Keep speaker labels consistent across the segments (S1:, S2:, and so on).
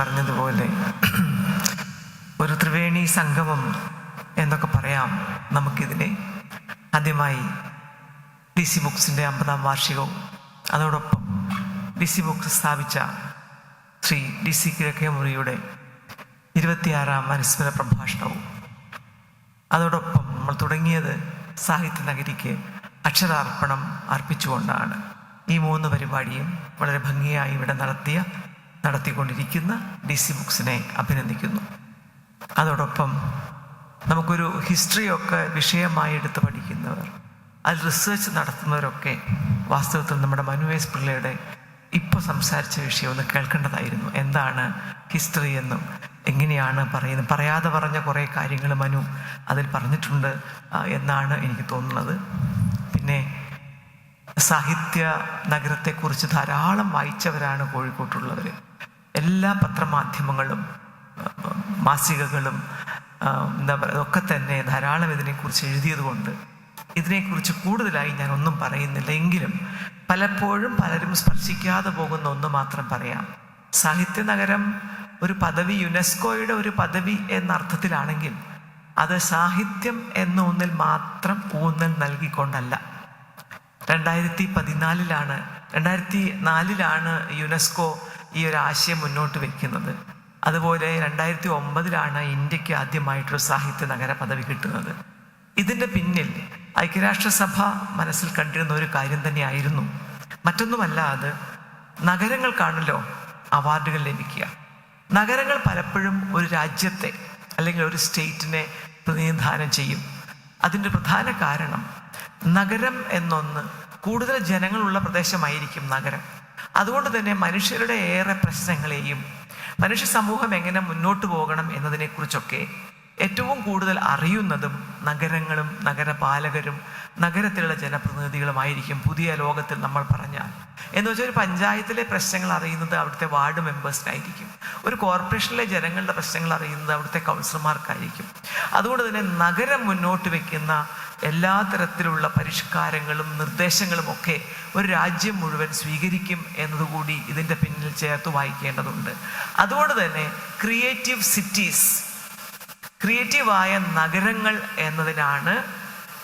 S1: പറഞ്ഞതുപോലെ ഒരു ത്രിവേണി സംഗമം എന്നൊക്കെ പറയാം നമുക്കിതിനെ. ആദ്യമായി ഡി സി ബുക്സിന്റെ അമ്പതാം വാർഷികവും അതോടൊപ്പം ഡി സി ബുക്സ് സ്ഥാപിച്ച ശ്രീ ഡി സി കിഴക്കേ മുറിയുടെ ഇരുപത്തിയാറാം അനുസ്മര പ്രഭാഷണവും. അതോടൊപ്പം നമ്മൾ തുടങ്ങിയത് സാഹിത്യ നഗരിക്ക് അക്ഷരാർപ്പണം അർപ്പിച്ചുകൊണ്ടാണ്. ഈ മൂന്ന് പരിപാടിയും വളരെ ഭംഗിയായി ഇവിടെ നടത്തിയ നടത്തിക്കൊണ്ടിരിക്കുന്ന ഡി സി ബുക്സിനെ അഭിനന്ദിക്കുന്നു. അതോടൊപ്പം നമുക്കൊരു ഹിസ്റ്ററിയൊക്കെ വിഷയമായി എടുത്ത് പഠിക്കുന്നവർ അതിൽ റിസേർച്ച് നടത്തുന്നവരൊക്കെ വാസ്തവത്തിൽ നമ്മുടെ മനുവേസ് പിള്ളയുടെ ഇപ്പോൾ സംസാരിച്ച വിഷയം ഒന്ന് കേൾക്കേണ്ടതായിരുന്നു. എന്താണ് ഹിസ്റ്ററി എന്നും എങ്ങനെയാണ് പറയുന്നത്? പറയാതെ പറഞ്ഞ കുറേ കാര്യങ്ങൾ മനു അതിൽ പറഞ്ഞിട്ടുണ്ട് എന്നാണ് എനിക്ക് തോന്നുന്നത്. പിന്നെ സാഹിത്യ നഗരത്തെക്കുറിച്ച് ധാരാളം വായിച്ചവരാണ് കോഴിക്കോട്ടുള്ളവർ എല്ലാ പത്രമാധ്യമങ്ങളും മാസികകളും എന്താ പറയുക ഒക്കെ തന്നെ ധാരാളം ഇതിനെക്കുറിച്ച് എഴുതിയതുകൊണ്ട് ഇതിനെക്കുറിച്ച് കൂടുതലായി ഞാൻ ഒന്നും പറയുന്നില്ല. എങ്കിലും പലപ്പോഴും പലരും സ്പർശിക്കാതെ പോകുന്ന ഒന്ന് മാത്രം പറയാം. സാഹിത്യ നഗരം ഒരു പദവി യുനെസ്കോയുടെ ഒരു പദവി എന്ന അർത്ഥത്തിലാണെങ്കിൽ അത് സാഹിത്യം എന്ന ഒന്നിൽ മാത്രം ഊന്നൽ നൽകിക്കൊണ്ടല്ല. രണ്ടായിരത്തി പതിനാലിലാണ് രണ്ടായിരത്തി നാലിലാണ് യുനെസ്കോ ഈ ഒരു ആശയം മുന്നോട്ട് വെക്കുന്നത്. അതുപോലെ രണ്ടായിരത്തി ഒമ്പതിലാണ് ഇന്ത്യയ്ക്ക് ആദ്യമായിട്ടൊരു സാഹിത്യ നഗര പദവി കിട്ടുന്നത്. ഇതിന്റെ പിന്നിൽ ഐക്യരാഷ്ട്രസഭ മനസ്സിൽ കണ്ടിരുന്ന ഒരു കാര്യം തന്നെയായിരുന്നു. മറ്റൊന്നുമല്ല അത് നഗരങ്ങൾക്കാണല്ലോ അവാർഡുകൾ ലഭിക്കുക. നഗരങ്ങൾ പലപ്പോഴും ഒരു രാജ്യത്തെ അല്ലെങ്കിൽ ഒരു സ്റ്റേറ്റിനെ പ്രതിനിധാനം ചെയ്യും. അതിന്റെ പ്രധാന കാരണം നഗരം എന്നൊന്ന് കൂടുതൽ ജനങ്ങളുള്ള പ്രദേശമായിരിക്കും നഗരം. അതുകൊണ്ട് തന്നെ മനുഷ്യരുടെ ഏറെ പ്രശ്നങ്ങളെയും മനുഷ്യ സമൂഹം എങ്ങനെ മുന്നോട്ട് പോകണം എന്നതിനെക്കുറിച്ചൊക്കെ ഏറ്റവും കൂടുതൽ അറിയുന്നതും നഗരങ്ങളും നഗരപാലകരും നഗരത്തിലുള്ള ജനപ്രതിനിധികളുമായിരിക്കും പുതിയ ലോകത്തിൽ നമ്മൾ പറഞ്ഞാൽ എന്ന് വെച്ചാൽ ഒരു പഞ്ചായത്തിലെ പ്രശ്നങ്ങൾ അറിയുന്നത് അവിടുത്തെ വാർഡ് മെമ്പേഴ്സിനായിരിക്കും. ഒരു കോർപ്പറേഷനിലെ ജനങ്ങളുടെ പ്രശ്നങ്ങൾ അറിയുന്നത് അവിടുത്തെ കൗൺസിലർമാർക്കായിരിക്കും. അതുകൊണ്ട് തന്നെ നഗരം മുന്നോട്ട് വെക്കുന്ന എല്ലാ തരത്തിലുള്ള പരിഷ്കാരങ്ങളും നിർദ്ദേശങ്ങളും ഒക്കെ ഒരു രാജ്യം മുഴുവൻ സ്വീകരിക്കും എന്നതുകൂടി ഇതിന്റെ പിന്നിൽ ചേർത്ത് വായിക്കേണ്ടതുണ്ട്. അതുകൊണ്ട് തന്നെ ക്രിയേറ്റീവ് സിറ്റീസ് ക്രിയേറ്റീവായ നഗരങ്ങൾ എന്നതിനാണ്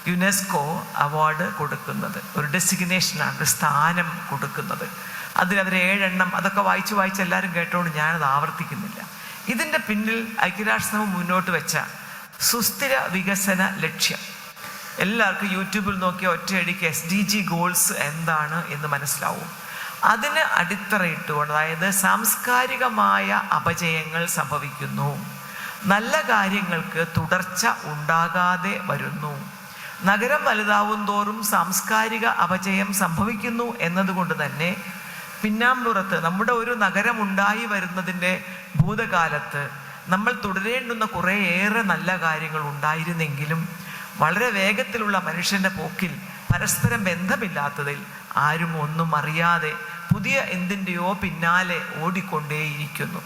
S1: യുനെസ്കോ അവാർഡ് കൊടുക്കുന്നത്. ഒരു ഡെസിഗ്നേഷനാണ് ഒരു സ്ഥാനം കൊടുക്കുന്നത്. അതിൽ അവർ ഏഴെണ്ണം അതൊക്കെ വായിച്ച് വായിച്ച് എല്ലാവരും കേട്ടോണ്ട് ഞാനത് ആവർത്തിക്കുന്നില്ല. ഇതിന്റെ പിന്നിൽ ഐക്യരാഷ്ട്രസഭ മുന്നോട്ട് വെച്ച സുസ്ഥിര വികസന ലക്ഷ്യം. എല്ലാവർക്കും യൂട്യൂബിൽ നോക്കിയ ഒറ്റയടിക്ക് എസ് ഡി ജി ഗോൾസ് എന്താണ് എന്ന് മനസ്സിലാവും. അതിന് അടിത്തറയിട്ടുകൊണ്ട് അതായത് സാംസ്കാരികമായ അപജയങ്ങൾ സംഭവിക്കുന്നു. നല്ല കാര്യങ്ങൾക്ക് തുടർച്ച ഉണ്ടാകാതെ വരുന്നു. നഗരം വലുതാവും തോറും സാംസ്കാരിക അപജയം സംഭവിക്കുന്നു എന്നതുകൊണ്ട് തന്നെ പിന്നാമ്പുറത്ത് നമ്മുടെ ഒരു നഗരം ഉണ്ടായി വരുന്നതിന്റെ ഭൂതകാലത്ത് നമ്മൾ തുടരേണ്ടുന്ന കുറേയേറെ നല്ല കാര്യങ്ങൾ ഉണ്ടായിരുന്നെങ്കിലും വളരെ വേഗത്തിലുള്ള മനുഷ്യന്റെ പോക്കിൽ പരസ്പരം ബന്ധമില്ലാത്തതിൽ ആരും ഒന്നും അറിയാതെ പുതിയ എന്തിന്റെയോ പിന്നാലെ ഓടിക്കൊണ്ടേയിരിക്കുന്നു.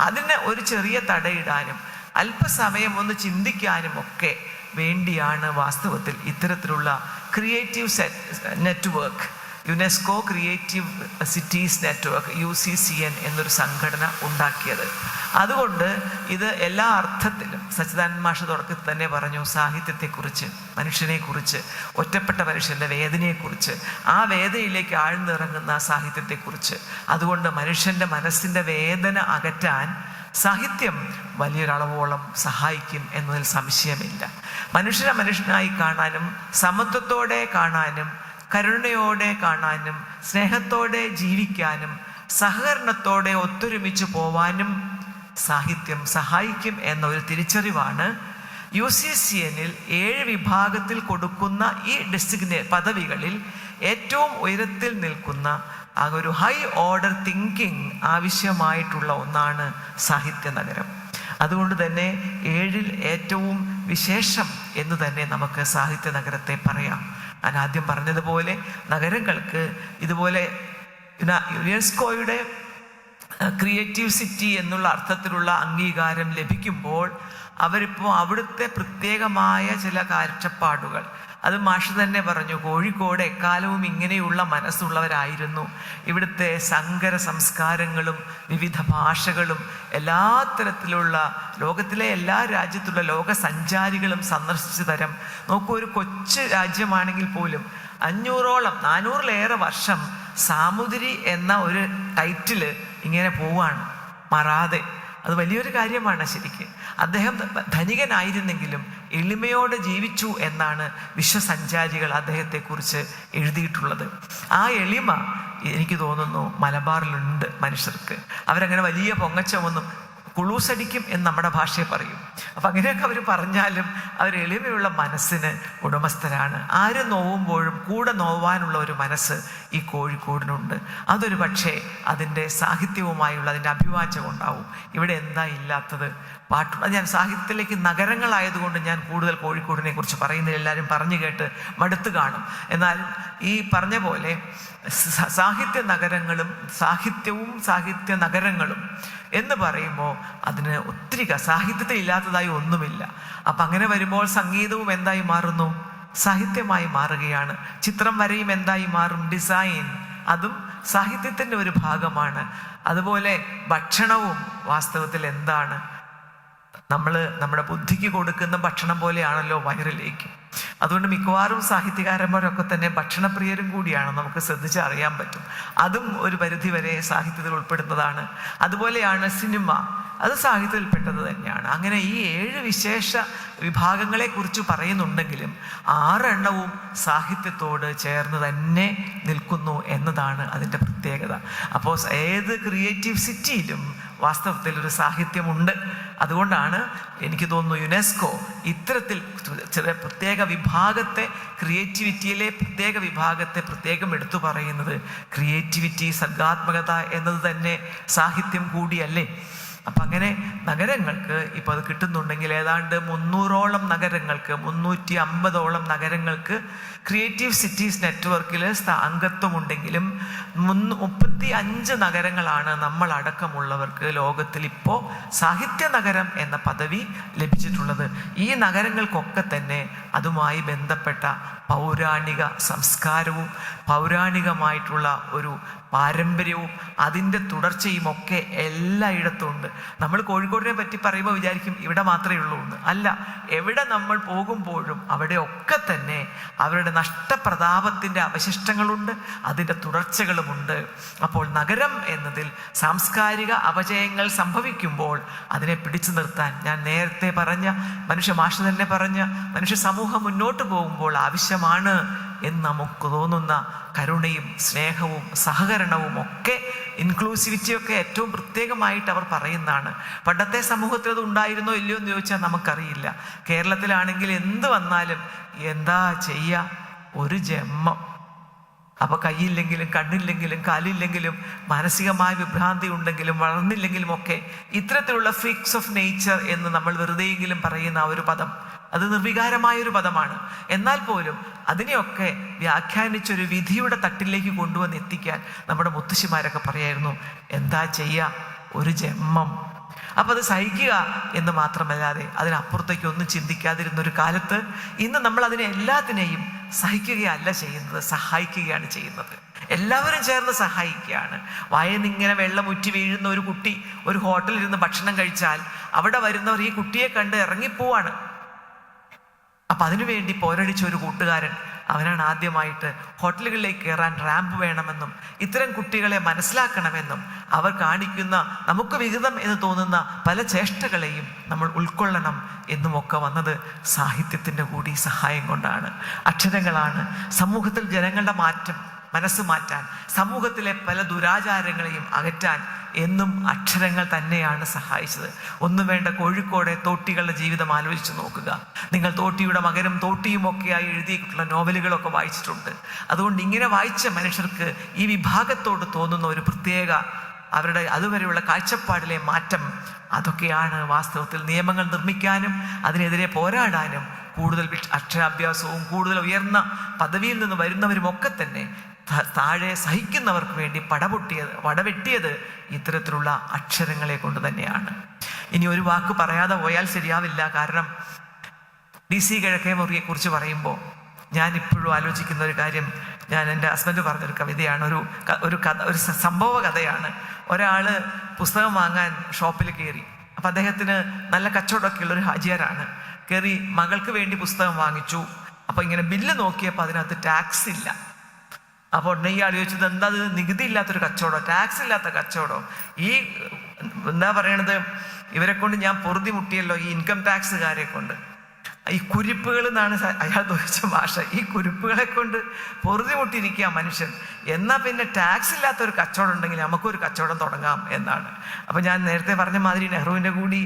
S1: അതിന് ഒരു ചെറിയ തടയിടാനും അല്പസമയം ഒന്ന് ചിന്തിക്കാനും ഒക്കെ വേണ്ടിയാണ് വാസ്തവത്തിൽ ഇത്തരത്തിലുള്ള creative network UNESCO creative cities network U C C N എന്നൊരു സംഘടന ഉണ്ടാക്കിയത്. അതുകൊണ്ട് ഇത് എല്ലാ അർത്ഥത്തിലും സച്ചിദാനന്ദ മാഷ തുടക്കത്തിൽ തന്നെ പറഞ്ഞു സാഹിത്യത്തെക്കുറിച്ച് മനുഷ്യനെക്കുറിച്ച് ഒറ്റപ്പെട്ട മനുഷ്യന്റെ വേദനയെക്കുറിച്ച് ആ വേദനയിലേക്ക് ആഴ്ന്നിറങ്ങുന്ന സാഹിത്യത്തെക്കുറിച്ച്. അതുകൊണ്ട് മനുഷ്യന്റെ മനസ്സിന്റെ വേദന അകറ്റാൻ സാഹിത്യം വലിയൊരളവോളം സഹായിക്കും എന്നതിൽ സംശയമില്ല. മനുഷ്യനെ മനുഷ്യനായി കാണാനും സമത്വത്തോടെ കാണാനും കരുണയോടെ കാണാനും സ്നേഹത്തോടെ ജീവിക്കാനും സഹകരണത്തോടെ ഒത്തൊരുമിച്ച് പോവാനും സാഹിത്യം സഹായിക്കും എന്ന ഒരു തിരിച്ചറിവാണ് യു സി സി എന്നിൽ ഏഴ് വിഭാഗത്തിൽ കൊടുക്കുന്ന ഈ ഡെസിഗ്നേ പദവികളിൽ ഏറ്റവും ഉയരത്തിൽ നിൽക്കുന്ന ആ ഒരു ഹൈ ഓർഡർ തിങ്കിങ് ആവശ്യമായിട്ടുള്ള ഒന്നാണ് സാഹിത്യ നഗരം. അതുകൊണ്ട് തന്നെ ഏഴിൽ ഏറ്റവും വിശേഷം എന്ന് തന്നെ നമുക്ക് സാഹിത്യ നഗരത്തെ പറയാം. ഞാൻ ആദ്യം പറഞ്ഞതുപോലെ നഗരങ്ങൾക്ക് ഇതുപോലെ യുന- യുനെസ്കോയുടെ ക്രിയേറ്റീവ് സിറ്റി എന്നുള്ള അർത്ഥത്തിലുള്ള അംഗീകാരം ലഭിക്കുമ്പോൾ അവരിപ്പോൾ അവിടുത്തെ പ്രത്യേകമായ ചില കാഴ്ചപ്പാടുകൾ. അത് മാഷ് തന്നെ പറഞ്ഞു കോഴിക്കോട് എക്കാലവും ഇങ്ങനെയുള്ള മനസ്സുള്ളവരായിരുന്നു. ഇവിടുത്തെ സങ്കര സംസ്കാരങ്ങളും വിവിധ ഭാഷകളും എല്ലാ തരത്തിലുള്ള ലോകത്തിലെ എല്ലാ രാജ്യത്തുള്ള ലോക സഞ്ചാരികളും സന്ദർശിച്ച തരം. നോക്കൂ ഒരു കൊച്ചു രാജ്യമാണെങ്കിൽ പോലും അഞ്ഞൂറോളം നാനൂറിലേറെ വർഷം സാമുദ്രി എന്ന ഒരു ടൈറ്റിൽ ഇങ്ങനെ പോവാണ്. മറാതെ. അത് വലിയൊരു കാര്യമാണ് ശരിക്ക്. അദ്ദേഹം ധനികനായിരുന്നെങ്കിലും എളിമയോടെ ജീവിച്ചു എന്നാണ് വിശ്വസഞ്ചാരികൾ അദ്ദേഹത്തെക്കുറിച്ച് എഴുതിയിട്ടുള്ളത്. ആ എളിമ എനിക്ക് തോന്നുന്നു മലബാറിലുണ്ട് മനുഷ്യർക്ക്. അവരങ്ങനെ വലിയ പൊങ്ങച്ചമൊന്നും കുളൂസടിക്കും എന്ന് നമ്മുടെ ഭാഷയെ പറയും. അപ്പം അങ്ങനെയൊക്കെ അവർ പറഞ്ഞാലും അവർ എളിമയുള്ള മനസ്സിന് ഉടമസ്ഥരാണ്. ആര് നോവുമ്പോഴും കൂടെ നോവാനുള്ള ഒരു മനസ്സ് ഈ കോഴിക്കോടിനുണ്ട്. അതൊരു പക്ഷേ അതിന്റെ സാഹിത്യവുമായുള്ള അതിന്റെ അഭിവാചകം ഉണ്ടാവും. ഇവിടെ എന്താ ഇല്ലാത്തത്? പാട്ട് അത് ഞാൻ സാഹിത്യത്തിലേക്ക് നഗരങ്ങളായതുകൊണ്ട് ഞാൻ കൂടുതൽ കോഴിക്കോടിനെ കുറിച്ച് പറയുന്നില്ല. എല്ലാവരും പറഞ്ഞു കേട്ട് മടുത്തു കാണും. എന്നാൽ ഈ പറഞ്ഞ പോലെ സാഹിത്യ നഗരങ്ങളും സാഹിത്യവും സാഹിത്യ നഗരങ്ങളും എന്ന് പറയുമ്പോൾ അതിന് ഒത്തിരി സാഹിത്യത്തെ സാഹിത്യത്തിൽ ഇല്ലാത്തതായി ഒന്നുമില്ല. അപ്പം അങ്ങനെ വരുമ്പോൾ സംഗീതവും എന്തായി മാറുന്നു? സാഹിത്യമായി മാറുകയാണ്. ചിത്രം വരയും എന്തായി മാറും? ഡിസൈൻ. അതും സാഹിത്യത്തിന്റെ ഒരു ഭാഗമാണ്. അതുപോലെ ഭക്ഷണവും വാസ്തവത്തിൽ എന്താണ്? നമ്മൾ നമ്മുടെ ബുദ്ധിക്ക് കൊടുക്കുന്ന ഭക്ഷണം പോലെയാണല്ലോ വയറിലേക്ക്. അതുകൊണ്ട് മിക്കവാറും സാഹിത്യകാരന്മാരൊക്കെ തന്നെ ഭക്ഷണപ്രിയരും കൂടിയാണ്. നമുക്ക് ശ്രദ്ധിച്ച് അറിയാൻ പറ്റും. അതും ഒരു പരിധി വരെ സാഹിത്യത്തിൽ ഉൾപ്പെടുന്നതാണ്. അതുപോലെയാണ് സിനിമ. അത് സാഹിത്യത്തിൽപ്പെട്ടത് തന്നെയാണ്. അങ്ങനെ ഈ ഏഴ് വിശേഷ വിഭാഗങ്ങളെ കുറിച്ച് പറയുന്നുണ്ടെങ്കിലും ആറെണ്ണവും സാഹിത്യത്തോട് ചേർന്ന് തന്നെ നിൽക്കുന്നു എന്നതാണ് അതിന്റെ പ്രത്യേകത. അപ്പോൾ ഏത് ക്രിയേറ്റീവ് സിറ്റിയിലും വാസ്തവത്തിൽ ഒരു സാഹിത്യമുണ്ട്. അതുകൊണ്ടാണ് എനിക്ക് തോന്നുന്നു യുനെസ്കോ ഇത്തരത്തിൽ ചില പ്രത്യേക വിഭാഗത്തെ ക്രിയേറ്റിവിറ്റിയിലെ പ്രത്യേക വിഭാഗത്തെ പ്രത്യേകം എടുത്തു പറയുന്നത് ക്രിയേറ്റിവിറ്റി സർഗാത്മകത എന്നത് തന്നെ സാഹിത്യം കൂടിയല്ലേ? അപ്പം അങ്ങനെ നഗരങ്ങൾക്ക് ഇപ്പോൾ അത് കിട്ടുന്നുണ്ടെങ്കിൽ ഏതാണ്ട് മുന്നൂറോളം നഗരങ്ങൾക്ക് മുന്നൂറ്റി അമ്പതോളം നഗരങ്ങൾക്ക് ക്രിയേറ്റീവ് സിറ്റീസ് നെറ്റ്വർക്കിൽ അംഗത്വമുണ്ടെങ്കിലും മുന്ന് മുപ്പത്തി അഞ്ച് നഗരങ്ങളാണ് നമ്മളടക്കമുള്ളവർക്ക് ലോകത്തിൽ ഇപ്പോൾ സാഹിത്യ നഗരം എന്ന പദവി ലഭിച്ചിട്ടുള്ളത്. ഈ നഗരങ്ങൾക്കൊക്കെ തന്നെ അതുമായി ബന്ധപ്പെട്ട പൗരാണിക സംസ്കാരവും പൗരാണികമായിട്ടുള്ള ഒരു പാരമ്പര്യവും അതിന്റെ തുടർച്ചയും ഒക്കെ എല്ലായിടത്തും ഉണ്ട് നമ്മൾ കോഴിക്കോടിനെ പറ്റി പറയുമ്പോൾ വിചാരിക്കും ഇവിടെ മാത്രമേ ഉള്ളൂ എന്ന്. അല്ല എവിടെ നമ്മൾ പോകുമ്പോഴും അവിടെയൊക്കെ തന്നെ അവരുടെ നഷ്ടപ്രതാപത്തിന്റെ അവശിഷ്ടങ്ങളുണ്ട് അതിന്റെ തുടർച്ചകളുമുണ്ട്. അപ്പോൾ നഗരം എന്നതിൽ സാംസ്കാരിക അപജയങ്ങൾ സംഭവിക്കുമ്പോൾ അതിനെ പിടിച്ചു നിർത്താൻ ഞാൻ നേരത്തെ പറഞ്ഞ മനുഷ്യ മാഷ തന്നെ പറഞ്ഞ മനുഷ്യ സമൂഹം മുന്നോട്ട് പോകുമ്പോൾ ആവശ്യമാണ് എന്ന് നമുക്ക് തോന്നുന്ന കരുണയും സ്നേഹവും സഹകരണവും ഒക്കെ ഇൻക്ലൂസിവിറ്റിയൊക്കെ ഏറ്റവും പ്രത്യേകമായിട്ട് അവർ പറയുന്നതാണ്. പണ്ടത്തെ സമൂഹത്തിൽ അത് ഉണ്ടായിരുന്നോ ഇല്ലയോ എന്ന് ചോദിച്ചാൽ നമുക്കറിയില്ല. കേരളത്തിലാണെങ്കിൽ എന്ത് വന്നാലും എന്താ ചെയ്യുക? ഒരു ജന്മം. അപ്പൊ കൈയില്ലെങ്കിലും കണ്ണില്ലെങ്കിലും കാലില്ലെങ്കിലും മാനസികമായ വിഭ്രാന്തി ഉണ്ടെങ്കിലും വളർന്നില്ലെങ്കിലും ഒക്കെ ഇത്തരത്തിലുള്ള ഫിക്സ് ഓഫ് നേച്ചർ എന്ന് നമ്മൾ വെറുതെയെങ്കിലും പറയുന്ന ആ ഒരു പദം. അത് നിർവികാരമായ ഒരു പദമാണ്. എന്നാൽ പോലും അതിനെയൊക്കെ വ്യാഖ്യാനിച്ചൊരു വിധിയുടെ തട്ടിലേക്ക് കൊണ്ടുവന്ന് എത്തിക്കാൻ നമ്മുടെ മുത്തശ്ശിമാരൊക്കെ പറയായിരുന്നു എന്താ ചെയ്യുക ഒരു ജന്മം അപ്പൊ അത് സഹിക്കുക എന്ന് മാത്രമല്ലാതെ അതിനപ്പുറത്തേക്ക് ഒന്നും ചിന്തിക്കാതിരുന്ന ഒരു കാലത്ത് ഇന്ന് നമ്മൾ അതിനെ എല്ലാത്തിനെയും സഹിക്കുകയല്ല ചെയ്യുന്നത് സഹായിക്കുകയാണ് ചെയ്യുന്നത്. എല്ലാവരും ചേർന്ന് സഹായിക്കുകയാണ്. വയനിങ്ങനെ വെള്ളം ഉറ്റി വീഴുന്ന ഒരു കുട്ടി ഒരു ഹോട്ടലിൽ ഇരുന്ന് ഭക്ഷണം കഴിച്ചാൽ അവിടെ വരുന്നവർ ഈ കുട്ടിയെ കണ്ട് ഇറങ്ങിപ്പോവാണ്. അപ്പൊ അതിനുവേണ്ടി പോരടിച്ച ഒരു കൂട്ടുകാരൻ അവനാണ് ആദ്യമായിട്ട് ഹോട്ടലുകളിലേക്ക് കയറാൻ റാമ്പ് വേണമെന്നും ഇത്തരം കുട്ടികളെ മനസ്സിലാക്കണമെന്നും അവർ കാണിക്കുന്ന നമുക്ക് വിഹിതം എന്ന് തോന്നുന്ന പല ചേഷ്ടകളെയും നമ്മൾ ഉൾക്കൊള്ളണം എന്നുമൊക്കെ വന്നത് സാഹിത്യത്തിന്റെ കൂടി സഹായം കൊണ്ടാണ്. അക്ഷരങ്ങളാണ്. സമൂഹത്തിൽ ജനങ്ങളുടെ മാറ്റം മനസ്സ് മാറ്റാൻ സമൂഹത്തിലെ പല ദുരാചാരങ്ങളെയും അകറ്റാൻ എന്നും അക്ഷരങ്ങൾ തന്നെയാണ് സഹായിച്ചത്. ഒന്നും വേണ്ട കോഴിക്കോടെ തോട്ടികളുടെ ജീവിതം ആലോചിച്ച് നോക്കുക. നിങ്ങൾ തോട്ടിയുടെ മകനും തോട്ടിയും ഒക്കെയായി എഴുതിയിട്ടുള്ള നോവലുകളൊക്കെ വായിച്ചിട്ടുണ്ട്. അതുകൊണ്ട് ഇങ്ങനെ വായിച്ച മനുഷ്യർക്ക് ഈ വിഭാഗത്തോട് തോന്നുന്ന ഒരു പ്രത്യേക അവരുടെ അതുവരെയുള്ള കാഴ്ചപ്പാടിലെ മാറ്റം അതൊക്കെയാണ് വാസ്തവത്തിൽ നിയമങ്ങൾ നിർമ്മിക്കാനും അതിനെതിരെ പോരാടാനും കൂടുതൽ അക്ഷരാഭ്യാസവും കൂടുതൽ ഉയർന്ന പദവിയിൽ നിന്ന് വരുന്നവരുമൊക്കെ തന്നെ താഴെ സഹിക്കുന്നവർക്ക് വേണ്ടി പടപൊട്ടിയത് വടവെട്ടിയത് ഇത്തരത്തിലുള്ള അക്ഷരങ്ങളെ കൊണ്ട് തന്നെയാണ്. ഇനി ഒരു വാക്ക് പറയാതെ പോയാൽ ശരിയാവില്ല. കാരണം ഡി സി കിഴക്കേ മുറിയെ കുറിച്ച് പറയുമ്പോൾ ഞാൻ ഇപ്പോഴും ആലോചിക്കുന്ന ഒരു കാര്യം ഞാൻ എന്റെ ഹസ്ബൻഡ് പറഞ്ഞൊരു കവിതയാണ് ഒരു ഒരു കഥ ഒരു സംഭവ കഥയാണ്. ഒരാൾ പുസ്തകം വാങ്ങാൻ ഷോപ്പിൽ കയറി. അപ്പം അദ്ദേഹത്തിന് നല്ല കച്ചവടമൊക്കെ ഉള്ള ഒരു ഹാജിയാരാണ്. കയറി മകൾക്ക് വേണ്ടി പുസ്തകം വാങ്ങിച്ചു. അപ്പം ഇങ്ങനെ ബില്ല് നോക്കിയപ്പോൾ അതിനകത്ത് ടാക്സ് ഇല്ല. അപ്പോൾ ഉടനെ ഈ ആൾ ചോദിച്ചത് എന്താ അത് നികുതി ഇല്ലാത്തൊരു കച്ചവടം ടാക്സ് ഇല്ലാത്ത കച്ചവടം. ഈ എന്താ പറയണത്? ഇവരെ കൊണ്ട് ഞാൻ പൊറുതി മുട്ടിയല്ലോ ഈ ഇൻകം ടാക്സുകാരെ കൊണ്ട്. ഈ കുരിപ്പുകൾ എന്നാണ് അയാൾ ചോദിച്ച ഭാഷ. ഈ കുരിപ്പുകളെ കൊണ്ട് പൊറുതി മുട്ടിയിരിക്കുക മനുഷ്യൻ. എന്നാൽ പിന്നെ ടാക്സ് ഇല്ലാത്ത ഒരു കച്ചവടം ഉണ്ടെങ്കിൽ നമുക്കൊരു കച്ചവടം തുടങ്ങാം എന്നാണ്. അപ്പം ഞാൻ നേരത്തെ പറഞ്ഞ മാതിരി നെഹ്റുവിന്റെ കൂടി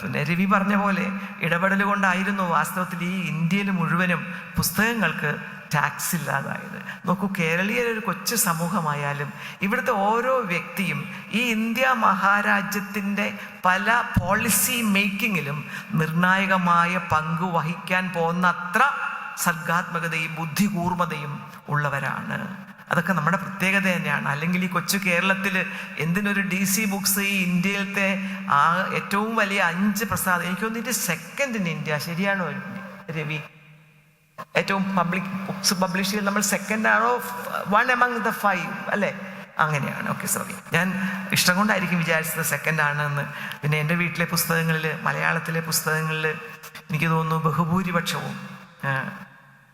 S1: പിന്നെ രവി പറഞ്ഞ പോലെ ഇടപെടൽ കൊണ്ടായിരുന്നു വാസ്തവത്തിൽ ഈ ഇന്ത്യയിൽ മുഴുവനും പുസ്തകങ്ങൾക്ക് ടാക്സ് ഇല്ലാതായത്. നോക്കൂ കേരളീയർ ഒരു കൊച്ചു സമൂഹമായാലും ഇവിടുത്തെ ഓരോ വ്യക്തിയും ഈ ഇന്ത്യ മഹാരാജ്യത്തിന്റെ പല പോളിസി മേക്കിങ്ങിലും നിർണായകമായ പങ്ക് വഹിക്കാൻ പോകുന്ന അത്ര സർഗാത്മകതയും ബുദ്ധികൂർമ്മതയും ഉള്ളവരാണ്. അതൊക്കെ നമ്മുടെ പ്രത്യേകത തന്നെയാണ്. അല്ലെങ്കിൽ ഈ കൊച്ചു കേരളത്തിൽ എന്തിനൊരു ഡി സി ബുക്സ് ഈ ഇന്ത്യയിലത്തെ ആ ഏറ്റവും വലിയ അഞ്ച് പ്രസാദം. എനിക്ക് സെക്കൻഡ് ഇൻ ഇന്ത്യ. ശരിയാണോ രവി? ഏറ്റവും പബ്ലിക് ബുക്സ് പബ്ലിഷ് ചെയ്ത് നമ്മൾ സെക്കൻഡ് ആണോ വൺ എമംഗ് ദ ഫൈവ് അല്ലേ? അങ്ങനെയാണ്. ഓക്കെ സോറി ഞാൻ ഇഷ്ടം കൊണ്ടായിരിക്കും വിചാരിച്ചത് സെക്കൻഡ് ആണെന്ന്. പിന്നെ എന്റെ വീട്ടിലെ പുസ്തകങ്ങളിൽ മലയാളത്തിലെ പുസ്തകങ്ങളിൽ എനിക്ക് തോന്നുന്നു ബഹുഭൂരിപക്ഷവും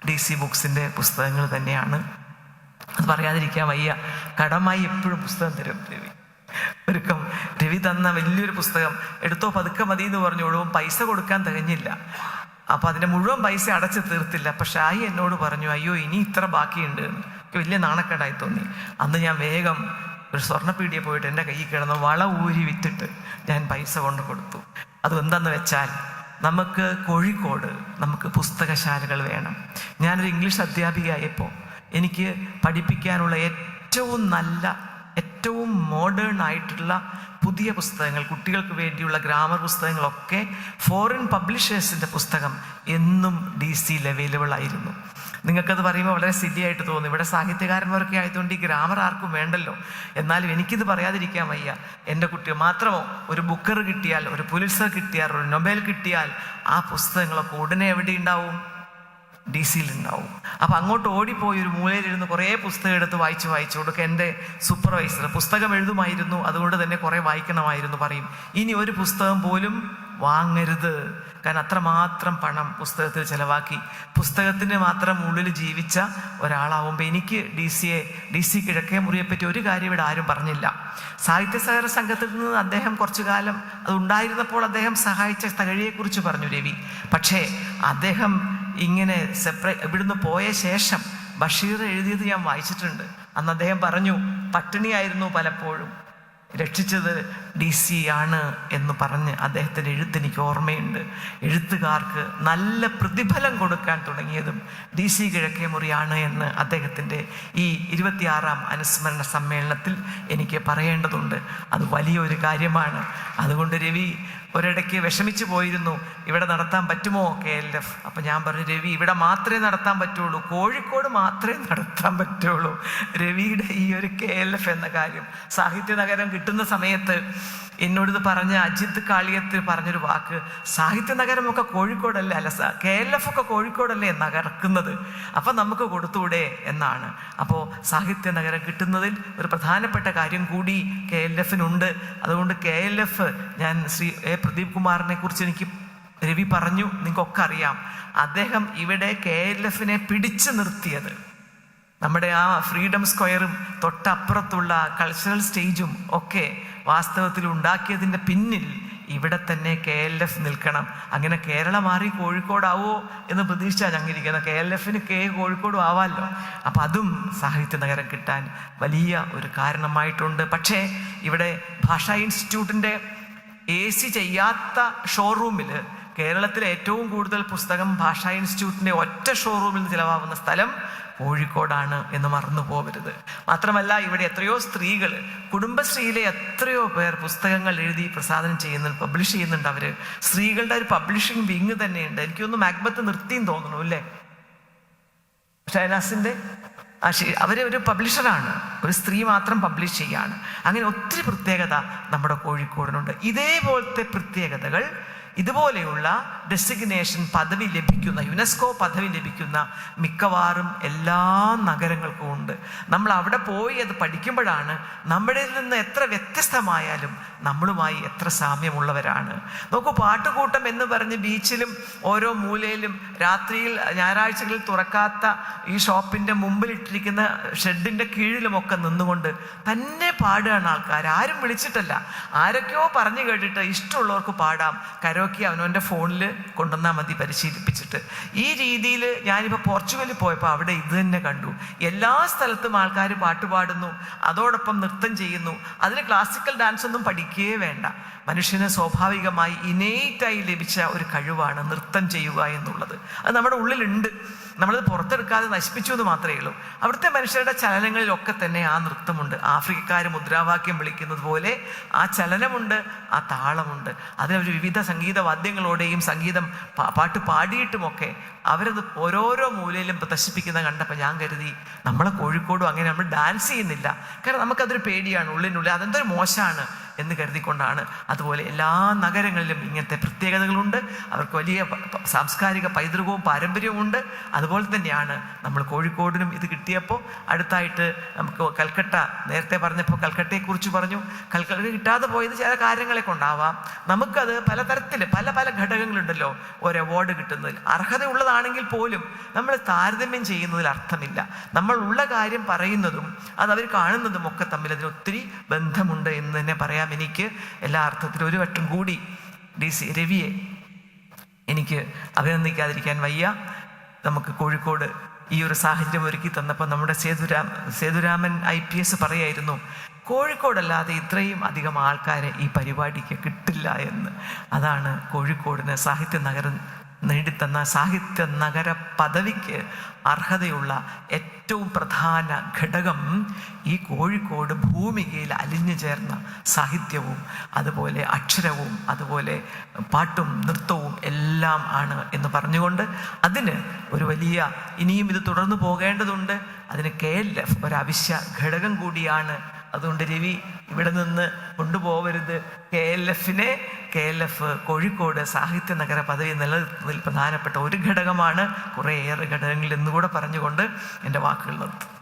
S1: ഡി സി ബുക്സിന്റെ പുസ്തകങ്ങൾ തന്നെയാണ്. അത് പറയാതിരിക്കാൻ വയ്യ. കടമായി എപ്പോഴും പുസ്തകം തരും രവി. ഒരുക്കം രവി തന്ന വലിയൊരു പുസ്തകം. എടുത്തോ പതുക്കെ മതി എന്ന് പറഞ്ഞോളും. പൈസ കൊടുക്കാൻ തികഞ്ഞില്ല. അപ്പൊ അതിന്റെ മുഴുവൻ പൈസ അടച്ചു തീർത്തില്ല. അപ്പൊ ഷായി എന്നോട് പറഞ്ഞു അയ്യോ ഇനി ഇത്ര ബാക്കിയുണ്ട്. എനിക്ക് വലിയ നാണക്കേടായി തോന്നി. അന്ന് ഞാൻ വേഗം ഒരു സ്വർണപ്പീടിയെ പോയിട്ട് എന്റെ കയ്യിൽ കിടന്ന് വള ഊരി വിറ്റിട്ട് ഞാൻ പൈസ കൊണ്ട് കൊടുത്തു. അത് എന്താന്ന് വെച്ചാൽ നമുക്ക് കോഴിക്കോട് നമുക്ക് പുസ്തകശാലകൾ വേണം. ഞാനൊരു ഇംഗ്ലീഷ് അധ്യാപികയായപ്പോൾ എനിക്ക് പഠിപ്പിക്കാനുള്ള ഏറ്റവും നല്ല ഏറ്റവും മോഡേൺ ആയിട്ടുള്ള പുതിയ പുസ്തകങ്ങൾ കുട്ടികൾക്ക് വേണ്ടിയുള്ള ഗ്രാമർ പുസ്തകങ്ങളൊക്കെ ഫോറിൻ പബ്ലിഷേഴ്സിന്റെ പുസ്തകം എന്നും ഡി സിയിൽ അവൈലബിൾ ആയിരുന്നു. നിങ്ങൾക്കത് പറയുമ്പോൾ വളരെ സിദ്ധിയായിട്ട് തോന്നും. ഇവിടെ സാഹിത്യകാരന്മാരൊക്കെ ആയതുകൊണ്ട് ഈ ഗ്രാമർ ആർക്കും വേണ്ടല്ലോ. എന്നാലും എനിക്കിത് പറയാതിരിക്കാൻ വയ്യ. എന്റെ കുട്ടി മാത്രമോ ഒരു ബുക്കർ കിട്ടിയാൽ ഒരു പുലിസർ കിട്ടിയാൽ ഒരു നൊബേൽ കിട്ടിയാൽ ആ പുസ്തകങ്ങളൊക്കെ ഉടനെ എവിടെ ഉണ്ടാവും? ഡി സിയിൽ ഉണ്ടാവും അപ്പം അങ്ങോട്ട് ഓടിപ്പോയി ഒരു മൂലയിലിരുന്ന് കുറേ പുസ്തകം എടുത്ത് വായിച്ച് വായിച്ചു കൊടുക്കുക എന്റെ സൂപ്പർവൈസർ പുസ്തകം എഴുതുമായിരുന്നു അതുകൊണ്ട് തന്നെ കുറേ വായിക്കണമായിരുന്നു പറയും. ഇനി ഒരു പുസ്തകം പോലും വാങ്ങരുത്. കാരണം അത്രമാത്രം പണം പുസ്തകത്തിൽ ചിലവാക്കി. പുസ്തകത്തിന് മാത്രം ഉള്ളിൽ ജീവിച്ച ഒരാളാവുമ്പോൾ എനിക്ക് ഡി സിയെ ഡി സി കിഴക്കേ മുറിയെപ്പറ്റി ഒരു കാര്യം ഇവിടെ ആരും പറഞ്ഞില്ല. സാഹിത്യ സഹകരണ സംഘത്തിൽ നിന്ന് അദ്ദേഹം കുറച്ചു കാലം അത് ഉണ്ടായിരുന്നപ്പോൾ അദ്ദേഹം സഹായിച്ച തകഴിയെക്കുറിച്ച് പറഞ്ഞു രവി. പക്ഷേ അദ്ദേഹം ഇങ്ങനെ സെപ്പറേറ്റ് ഇവിടുന്ന് പോയ ശേഷം ബഷീർ എഴുതിയത് ഞാൻ വായിച്ചിട്ടുണ്ട്. അന്ന് അദ്ദേഹം പറഞ്ഞു പട്ടിണിയായിരുന്നു പലപ്പോഴും. രക്ഷിച്ചത് ഡി സി ആണ് എന്ന് പറഞ്ഞ് അദ്ദേഹത്തിന്റെ എഴുത്ത് എനിക്ക് ഓർമ്മയുണ്ട്. എഴുത്തുകാർക്ക് നല്ല പ്രതിഫലം കൊടുക്കാൻ തുടങ്ങിയതും ഡി സി കിഴക്കേ മുറിയാണ് എന്ന് അദ്ദേഹത്തിന്റെ ഈ ഇരുപത്തിയാറാം അനുസ്മരണ സമ്മേളനത്തിൽ എനിക്ക് പറയേണ്ടതുണ്ട്. അത് വലിയൊരു കാര്യമാണ്. അതുകൊണ്ട് രവി ഒരിടയ്ക്ക് വിഷമിച്ചു പോയിരുന്നു. ഇവിടെ നടത്താൻ പറ്റുമോ കെ എൽ എഫ്? അപ്പം ഞാൻ പറഞ്ഞു രവി ഇവിടെ മാത്രമേ നടത്താൻ പറ്റുള്ളൂ. കോഴിക്കോട് മാത്രമേ നടത്താൻ പറ്റുള്ളൂ. രവിയുടെ ഈ ഒരു കെ എൽ എഫ് എന്ന കാര്യം സാഹിത്യ നഗരം കിട്ടുന്ന സമയത്ത് എന്നോടിത് പറഞ്ഞ അജിത് കാളിയത്ത് പറഞ്ഞൊരു വാക്ക്. സാഹിത്യ നഗരമൊക്കെ കോഴിക്കോടല്ലേ? അല്ല കെ എൽ എഫ് ഒക്കെ കോഴിക്കോടല്ലേ നഗർക്കുന്നത് അപ്പം നമുക്ക് കൊടുത്തൂടെ എന്നാണ്. അപ്പോൾ സാഹിത്യ നഗരം കിട്ടുന്നതിൽ ഒരു പ്രധാനപ്പെട്ട കാര്യം കൂടി കെ എൽ എഫിനുണ്ട്. അതുകൊണ്ട് കെ എൽ എഫ് ഞാൻ ശ്രീ എ പ്രദീപ് കുമാറിനെ കുറിച്ച് എനിക്ക് രവി പറഞ്ഞു നിങ്ങൾക്കൊക്കെ അറിയാം. അദ്ദേഹം ഇവിടെ കെ എൽ എഫിനെ പിടിച്ചു നിർത്തിയത്. നമ്മുടെ ആ ഫ്രീഡം സ്ക്വയറും തൊട്ടപ്പുറത്തുള്ള കൾച്ചറൽ സ്റ്റേജും ഒക്കെ വാസ്തവത്തിൽ ഉണ്ടാക്കിയതിന്റെ പിന്നിൽ ഇവിടെ തന്നെ കെ എൽ എഫ് നിൽക്കണം. അങ്ങനെ കേരളം മാറി കോഴിക്കോടാവോ എന്ന് പ്രതീക്ഷിച്ചാണ് ഞങ്ങൾ ഇരിക്കുന്നത് കെ എൽ എഫിന് കെ കോഴിക്കോടും ആവാമല്ലോ. അപ്പം അതും സാഹിത്യ നഗരം കിട്ടാൻ വലിയ ഒരു കാരണമായിട്ടുണ്ട്. പക്ഷേ ഇവിടെ ഭാഷാ ഇൻസ്റ്റിറ്റ്യൂട്ടിന്റെ എ സി ചെയ്യാത്ത ഷോറൂമിൽ കേരളത്തിലെ ഏറ്റവും കൂടുതൽ പുസ്തകം ഭാഷാ ഇൻസ്റ്റിറ്റ്യൂട്ടിന്റെ ഒറ്റ ഷോറൂമിൽ ചിലവാകുന്ന സ്ഥലം കോഴിക്കോടാണ് എന്ന് മറന്നു പോകരുത്. മാത്രമല്ല ഇവിടെ എത്രയോ സ്ത്രീകൾ കുടുംബശ്രീയിലെ എത്രയോ പേർ പുസ്തകങ്ങൾ എഴുതി പ്രസാദനം ചെയ്യുന്നുണ്ട് പബ്ലിഷ് ചെയ്യുന്നുണ്ട് അവർ സ്ത്രീകളുടെ ഒരു പബ്ലിഷിംഗ് വിങ് തന്നെയുണ്ട്. എനിക്കൊന്ന് മാക്ബത്ത് നിർത്തിയും തോന്നുന്നു അല്ലേ? ഷൈനാസിന്റെ അവർ ഒരു പബ്ലിഷറാണ് ഒരു സ്ത്രീ മാത്രം പബ്ലിഷ് ചെയ്യാണ്. അങ്ങനെ ഒത്തിരി പ്രത്യേകത നമ്മുടെ കോഴിക്കോടിനുണ്ട്. ഇതേപോലത്തെ പ്രത്യേകതകൾ ഇതുപോലെയുള്ള ഡെസിഗ്നേഷൻ പദവി ലഭിക്കുന്ന യുനെസ്കോ പദവി ലഭിക്കുന്ന മിക്കവാറും എല്ലാ നഗരങ്ങൾക്കും ഉണ്ട്. നമ്മൾ അവിടെ പോയി അത് പഠിക്കുമ്പോഴാണ് നമ്മളിൽ നിന്ന് എത്ര വ്യത്യസ്തമായാലും നമ്മളുമായി എത്ര സാമ്യമുള്ളവരാണ്. നോക്കൂ പാട്ടുകൂട്ടം എന്ന് പറഞ്ഞ് ബീച്ചിലും ഓരോ മൂലയിലും രാത്രിയിൽ ഞായറാഴ്ചകളിൽ തുറക്കാത്ത ഈ ഷോപ്പിന്റെ മുമ്പിലിട്ടിരിക്കുന്ന ഷെഡിന്റെ കീഴിലുമൊക്കെ നിന്നുകൊണ്ട് തന്നെ പാടുകയാണ് ആൾക്കാർ ആരും വിളിച്ചിട്ടല്ല. ആരൊക്കെയോ പറഞ്ഞു കേട്ടിട്ട് ഇഷ്ടമുള്ളവർക്ക് പാടാം. കരോക്കി അവനവന്റെ ഫോണിൽ കൊണ്ടുവന്നാൽ മതി പരിശീലിപ്പിച്ചിട്ട്. ഈ രീതിയിൽ ഞാനിപ്പോൾ പോർച്ചുഗലിൽ പോയപ്പോൾ അവിടെ ഇത് തന്നെ കണ്ടു. എല്ലാ സ്ഥലത്തും ആൾക്കാർ പാട്ടുപാടുന്നു. അതോടൊപ്പം നൃത്തം ചെയ്യുന്നു. അതിന് ക്ലാസിക്കൽ ഡാൻസ് ഒന്നും പഠിക്കുകയേ വേണ്ട. മനുഷ്യന് സ്വാഭാവികമായി ഇനേറ്റായി ലഭിച്ച ഒരു കഴിവാണ് നൃത്തം ചെയ്യുക എന്നുള്ളത്. അത് നമ്മുടെ ഉള്ളിലുണ്ട്. നമ്മളത് പുറത്തെടുക്കാതെ നശിപ്പിച്ചു എന്ന് മാത്രമേ ഉള്ളൂ. അവിടുത്തെ മനുഷ്യരുടെ ചലനങ്ങളിലൊക്കെ തന്നെ ആ നൃത്തമുണ്ട്. ആഫ്രിക്കക്കാർ മുദ്രാവാക്യം വിളിക്കുന്നത് പോലെ ആ ചലനമുണ്ട് ആ താളമുണ്ട്. അതിനവർ വിവിധ സംഗീത വാദ്യങ്ങളോടെയും സംഗീതം പാട്ട് പാടിയിട്ടുമൊക്കെ അവരത് ഓരോരോ മൂലയിലും പ്രദർശിപ്പിക്കുന്ന കണ്ടപ്പോൾ ഞാൻ കരുതി നമ്മളെ കോഴിക്കോടും അങ്ങനെ നമ്മൾ ഡാൻസ് ചെയ്യുന്നില്ല. കാരണം നമുക്കതൊരു പേടിയാണ് ഉള്ളിനുള്ളിൽ അതെന്തൊരു മോശമാണ് എന്ന് കരുതിക്കൊണ്ടാണ്. അതുപോലെ എല്ലാ നഗരങ്ങളിലും ഇങ്ങനത്തെ പ്രത്യേകതകളുണ്ട്. അവർക്ക് വലിയ സാംസ്കാരിക പൈതൃകവും പാരമ്പര്യവും ഉണ്ട് അതുപോലെ തന്നെയാണ് നമ്മൾ കോഴിക്കോടിനും ഇത് കിട്ടിയപ്പോൾ അടുത്തായിട്ട് നമുക്ക് കൽക്കട്ട നേരത്തെ പറഞ്ഞപ്പോൾ കൽക്കട്ടയെക്കുറിച്ച് പറഞ്ഞു. കൽക്കട്ട കിട്ടാതെ പോയത് ചില കാര്യങ്ങളെ കൊണ്ടാവാം നമുക്കത് പലതരത്തിൽ പല പല ഘടകങ്ങളുണ്ടല്ലോ ഒരു അവാർഡ് കിട്ടുന്നതിൽ. അർഹതയുള്ളതാണെങ്കിൽ പോലും നമ്മൾ താരതമ്യം ചെയ്യുന്നതിൽ അർത്ഥമില്ല. നമ്മൾ ഉള്ള കാര്യം പറയുന്നതും അത് അവർ കാണുന്നതും ഒക്കെ തമ്മിൽ അതിന് ഒത്തിരി ബന്ധമുണ്ട് എന്ന് തന്നെ പറയാം. എനിക്ക് എല്ലാ അർത്ഥത്തിലും ഒരു വട്ടം കൂടി ഡി സി രവിയെ എനിക്ക് അഭിനന്ദിക്കാതിരിക്കാൻ വയ്യ. നമുക്ക് കോഴിക്കോട് ഈ ഒരു സാഹചര്യം ഒരുക്കി തന്നപ്പോൾ നമ്മുടെ Sethuram Sethuraman I P S പറയായിരുന്നു കോഴിക്കോടല്ലാതെ ഇത്രയും അധികം ആൾക്കാരെ ഈ പരിപാടിക്ക് കിട്ടില്ല എന്ന്. അതാണ് കോഴിക്കോടിന് സാഹിത്യ നഗരം നേടിത്തന്ന സാഹിത്യ നഗര പദവിക്ക് അർഹതയുള്ള ഏറ്റവും പ്രധാന ഘടകം ഈ കോഴിക്കോട് ഭൂമികയിൽ അലിഞ്ഞു ചേർന്ന സാഹിത്യവും അതുപോലെ അക്ഷരവും അതുപോലെ പാട്ടും നൃത്തവും എല്ലാം ആണ് എന്ന് പറഞ്ഞുകൊണ്ട് അതിന് ഒരു വലിയ ഇനിയും ഇത് തുടർന്നു പോകേണ്ടതുണ്ട്. അതിന് കെ എൽ എഫ് ഒരു അവശ്യ ഘടകം കൂടിയാണ്. അതുകൊണ്ട് രവി ഇവിടെ നിന്ന് കൊണ്ടുപോകരുത്. കെ എൽ എഫിനെ കെ എൽ എഫ് കോഴിക്കോട് സാഹിത്യ നഗര പദവി നിലനിർത്തുന്നതിൽ പ്രധാനപ്പെട്ട ഒരു ഘടകമാണ് കുറേയേറെ ഘടകങ്ങൾ എന്നുകൂടെ പറഞ്ഞുകൊണ്ട് എന്റെ വാക്കുകൾ നിർത്തും